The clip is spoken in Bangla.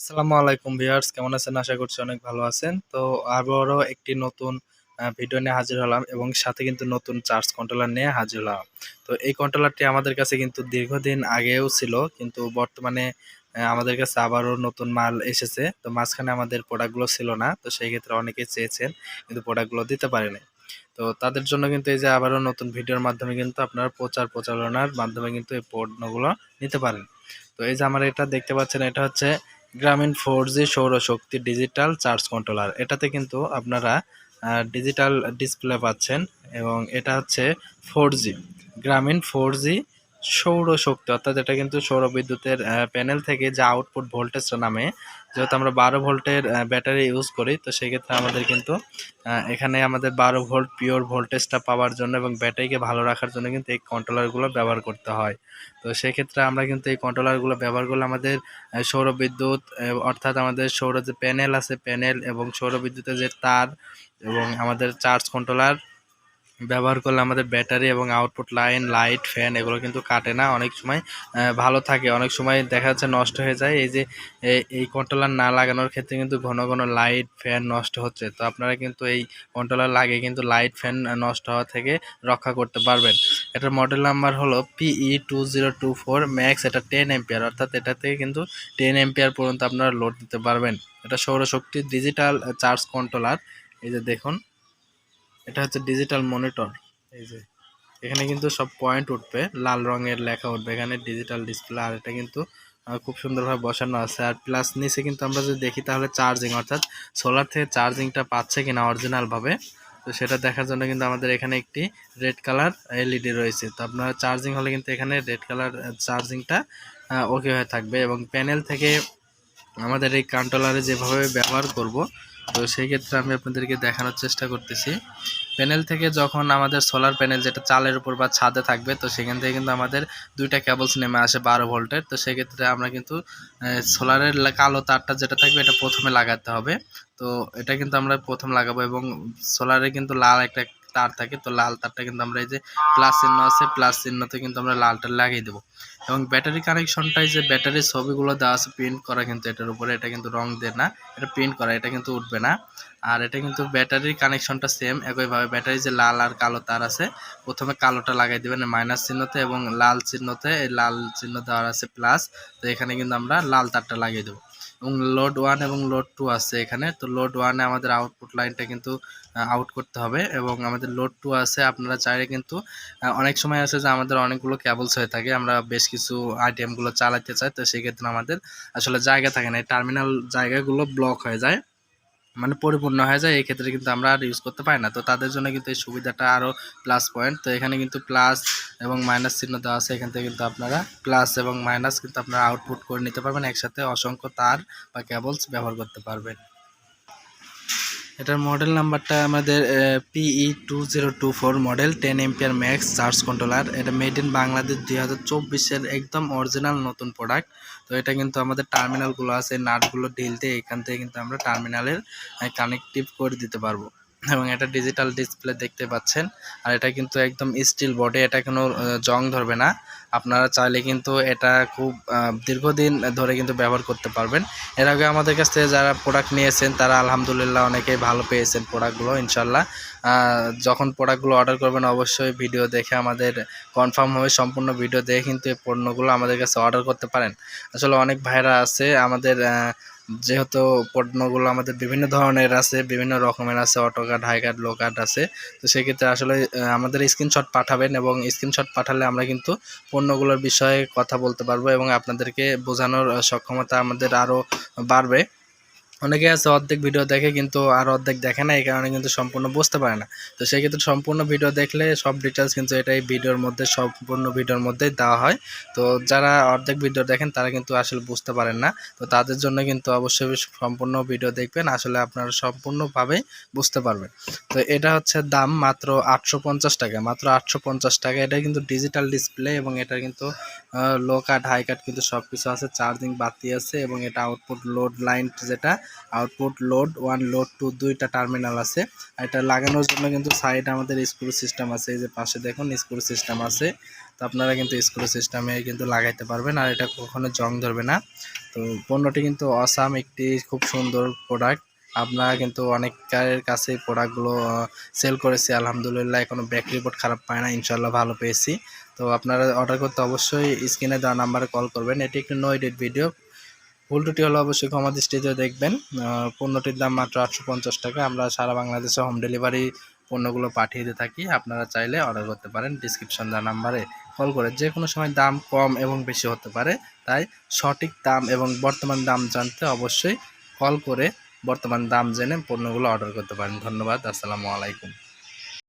আসসালামু আলাইকুম ভিউয়ার্স, কেমন আছেন? আশা করছি অনেক ভালো আছেন। তো আবারও একটি নতুন ভিডিও নিয়ে হাজির হলাম এবং সাথে কিন্তু নতুন চার্জ কন্ট্রোলার নিয়ে হাজির হলাম। তো এই কন্ট্রোলারটি আমাদের কাছে কিন্তু দীর্ঘদিন আগেও ছিল, কিন্তু বর্তমানে আমাদের কাছে আবারও নতুন মাল এসেছে। তো মাঝখানে আমাদের প্রোডাক্টগুলো ছিল না, তো সেই ক্ষেত্রে অনেকেই চেয়েছেন, কিন্তু প্রোডাক্টগুলো দিতে পারেনি। তো তাদের জন্য কিন্তু এই যে আবারও নতুন ভিডিওর মাধ্যমে কিন্তু আপনার প্রচার প্রচারণার মাধ্যমে কিন্তু এই পণ্যগুলো নিতে পারেন। তো এই যে আমার এটা দেখতে পাচ্ছেন, এটা হচ্ছে গ্রামীণ ফোর জি সৌরশক্তি ডিজিটাল চার্জ কন্ট্রোলার। এটাতে কিন্তু আপনারা ডিজিটাল ডিসপ্লে পাচ্ছেন এবং এটা হচ্ছে ফোর জি গ্রামীণ ফোর জি সৌরশক্তি, অর্থাৎ এটা কিন্তু সৌর বিদ্যুতের প্যানেল থেকে যে আউটপুট ভোল্টেজটা নামে, যেহেতু আমরা বারো ভোল্টের ব্যাটারি ইউজ করি, তো সেক্ষেত্রে আমাদের কিন্তু এখানে আমাদের বারো ভোল্ট পিওর ভোল্টেজটা পাওয়ার জন্য এবং ব্যাটারিকে ভালো রাখার জন্য কিন্তু এই কন্ট্রোলারগুলো ব্যবহার করতে হয়। তো সেক্ষেত্রে আমরা কিন্তু এই কন্ট্রোলারগুলো ব্যবহার করলে আমাদের সৌর বিদ্যুৎ অর্থাৎ আমাদের সৌর যে প্যানেল আছে প্যানেল এবং সৌর বিদ্যুতের যে তার এবং আমাদের চার্জ কন্ট্রোলার ব্যবহার করলে আমাদের ব্যাটারি এবং আউটপুট লাইন, লাইট, ফ্যান এগুলো কিন্তু কাটে না। অনেক সময় ভালো থাকে। অনেক সময় দেখা যাচ্ছে নষ্ট হয়ে যায়। এই যে এই কন্ট্রোলার না লাগানোর ক্ষেত্রে কিন্তু ঘন ঘন লাইট, ফ্যান নষ্ট হচ্ছে। তো আপনারা কিন্তু এই কন্ট্রোলার লাগে কিন্তু লাইট, ফ্যান নষ্ট হওয়া থেকে রক্ষা করতে পারবেন। এটার মডেল নাম্বার হলো PE two zero two four max এটা টেন এম্পিয়ার অর্থাৎ এটা থেকে কিন্তু টেন এম্পিয়ার পর্যন্ত আপনারা লোড দিতে পারবেন। এটা সৌরশক্তি ডিজিটাল চার্জ কন্ট্রোলার এই যে দেখুন। এটা হচ্ছে ডিজিটাল মনিটর এই যে, এখানে কিন্তু সব পয়েন্ট উঠবে, লাল রঙের লেখা উঠবে, এখানে ডিজিটাল ডিসপ্লে আর এটা কিন্তু খুব সুন্দরভাবে বসানো আছে। আর প্লাস নিচে কিন্তু আমরা যদি দেখি তাহলে চার্জিং অর্থাৎ সোলার থেকে চার্জিংটা পাচ্ছে কিনা অরিজিনাল ভাবে, তো সেটা দেখার জন্য কিন্তু আমাদের এখানে একটি রেড কালার এলইডি রয়েছে। তো আপনারা চার্জিং হলে কিন্তু এখানে রেড কালার চার্জিংটা ওকে হয়ে থাকবে। এবং প্যানেল থেকে আমাদের এই কন্ট্রোলারে যেভাবে ব্যবহার করব তো সেই ক্ষেত্রে আমি আপনাদেরকে দেখানোর চেষ্টা করতেছি। প্যানেল থেকে যখন আমাদের সোলার প্যানেল যেটা চালের উপর বা ছাদে থাকবে, তো সেখান থেকে কিন্তু আমাদের দুইটা কেবলস নেমে আসে বারো ভোল্টের। তো সেক্ষেত্রে আমরা কিন্তু সোলারের কালো তারটা যেটা থাকবে, এটা প্রথমে লাগাতে হবে। তো এটা কিন্তু আমরা প্রথম লাগাবো এবং সোলারে কিন্তু লাল একটা তার থাকে, তো লাল তারটা কিন্তু আমরা এই যে প্লাস চিহ্ন আছে প্লাস চিহ্নতে কিন্তু আমরা লালটা লাগিয়ে দেবো। এবং ব্যাটারি কানেকশনটাই যে ব্যাটারির ছবিগুলো দেওয়া আছে প্রিন্ট করা কিন্তু এটার উপরে, এটা কিন্তু রং দেয় না, এটা প্রিন্ট করা, এটা কিন্তু উঠবে না। আর এটা কিন্তু ব্যাটারির কানেকশনটা সেম একইভাবে ব্যাটারি যে লাল আর কালো তার আছে, প্রথমে কালোটা লাগাই দেবেন মাইনাস চিহ্নতে এবং লাল চিহ্নতে লাল চিহ্ন দেওয়ার আছে প্লাস তো এখানে কিন্তু আমরা লাল তারটা লাগিয়ে দেবো। এবং লোড ওয়ান এবং লোড টু আছে এখানে। তো লোড ওয়ানে আমাদের আউটপুট লাইনটা কিন্তু আউট করতে হবে এবং আমাদের লোড টু আছে। আপনারা চাইলে কিন্তু অনেক সময় আছে যে আমাদের অনেকগুলো ক্যাবলস হয়ে থাকে। আমরা বেশ কিছু আইটেমগুলো চালাতে চাই, তো সেক্ষেত্রে আমাদের আসলে জায়গা থাকে না। টার্মিনাল জায়গাগুলো ব্লক হয়ে যায়। মানে পরিপূর্ণ হয়ে যায় এই ক্ষেত্রে কিন্তু আমরা আর ইউজ করতে পারি না। তো তাদের জন্য কিন্তু এই সুবিধাটা আরও প্লাস পয়েন্ট তো এখানে কিন্তু প্লাস এবং মাইনাস চিহ্ন দেওয়া আছে, এখান থেকে কিন্তু আপনারা প্লাস এবং মাইনাস কিন্তু আপনারা আউটপুট করে নিতে পারবেন, একসাথে অসংখ্য তার বা কেবলস ব্যবহার করতে পারবেন। এটার মডেল নাম্বারটা আমাদের PE two zero two four model ten ampere max charge controller এটা মেড ইন বাংলাদেশ দুই হাজার চব্বিশের একদম অরিজিনাল নতুন প্রোডাক্ট তো এটা কিন্তু আমাদের টার্মিনালগুলো আছে নাটগুলো ঢিলতে এখান থেকে কিন্তু আমরা টার্মিনালের কানেকটিভ করে দিতে পারব। এবং এটা ডিজিটাল ডিসপ্লে দেখতে পাচ্ছেন। আর এটা কিন্তু একদম স্টিল বডি এটা কোনো জং ধরবে না। আপনারা চাইলে কিন্তু এটা খুব দীর্ঘদিন ধরে কিন্তু ব্যবহার করতে পারবেন। এর আগে আমাদের কাছ থেকে যারা প্রোডাক্ট নিয়েছেন, তারা আলহামদুলিল্লাহ অনেকেই ভালো পেয়েছেন প্রোডাক্টগুলো ইনশাল্লাহ যখন প্রোডাক্টগুলো অর্ডার করবেন, অবশ্যই ভিডিও দেখে আমাদের কনফার্ম হয়ে সম্পূর্ণ ভিডিও দেখে কিন্তু এই পণ্যগুলো আমাদের কাছে অর্ডার করতে পারেন। আসলে অনেক ভাইরা আছে, আমাদের যেহেতু পণ্যগুলো আমাদের বিভিন্ন ধরনের আছে, বিভিন্ন রকমের আছে auto card high card low card আছে, তো সেক্ষেত্রে আসলে আমাদের স্ক্রিনশট পাঠাবেন এবং স্ক্রিনশট পাঠালে আমরা কিন্তু পণ্যগুলোর বিষয়ে কথা বলতে পারব এবং আপনাদেরকে বোঝানোর সক্ষমতা আমাদের আরও বাড়বে। অনেকে আছে অর্ধেক ভিডিও দেখে কিন্তু আর অর্ধেক দেখে না, এই কারণে কিন্তু সম্পূর্ণ বুঝতে পারে না। তো সেক্ষেত্রে সম্পূর্ণ ভিডিও দেখলে সব ডিটেলস কিন্তু এটাই ভিডিওর মধ্যে, সম্পূর্ণ ভিডিওর মধ্যেই দেওয়া হয়। তো যারা অর্ধেক ভিডিও দেখেন, তারা কিন্তু আসলে বুঝতে পারেন না। তো তাদের জন্য কিন্তু অবশ্যই সম্পূর্ণ ভিডিও দেখবেন, আসলে আপনারা সম্পূর্ণভাবে বুঝতে পারবেন। তো এটা হচ্ছে দাম মাত্র আটশো পঞ্চাশ টাকা, মাত্র আটশো পঞ্চাশ টাকা। এটা কিন্তু ডিজিটাল ডিসপ্লে এবং এটা কিন্তু লো কাট হাই কাট কিন্তু সব কিছু আছে চার্জিং বাতি আছে এবং এটা আউটপুট লোড লাইন যেটা output load one load two দুইটা টার্মিনাল আছে। এটা লাগানোর জন্য কিন্তু সাইড আমাদের স্ক্রু সিস্টেম আছে। এই যে পাশে দেখুন স্ক্রু সিস্টেম আছে। তো আপনারা কিন্তু স্ক্রু সিস্টেমে কিন্তু লাগাইতে পারবেন। আর এটা কখনো জং ধরবে না। তো পণ্যটি কিন্তু অসাম একটি খুব সুন্দর প্রোডাক্ট আপনারা কিন্তু অনেকের কাছে প্রোডাক্টগুলো সেল করেছি। আলহামদুলিল্লাহ, এখনও ব্যাক রিপোর্ট খারাপ পায় না। ইনশাল্লাহ ভালো পেয়েছি। তো আপনারা অর্ডার করতে অবশ্যই স্ক্রিনে দেওয়া নাম্বারে কল করবেন। এটি একটি নো এডিট ভিডিও ভুল ত্রুটি হলে অবশ্যই ক্ষমা দৃষ্টিতে দেখবেন। পণ্যটির দাম মাত্র আটশো পঞ্চাশ টাকা। আমরা সারা বাংলাদেশে হোম ডেলিভারি পণ্যগুলো পাঠিয়ে দিয়ে থাকি। আপনারা চাইলে অর্ডার করতে পারেন। ডিসক্রিপশন দেওয়া নাম্বারে কল করে যে কোনো সময় দাম কম এবং বেশি হতে পারে, তাই সঠিক দাম এবং বর্তমান দাম জানতে অবশ্যই কল করে বর্তমান দাম জেনে পণ্যগুলো অর্ডার করতে পারেন। ধন্যবাদ। আসসালামু আলাইকুম।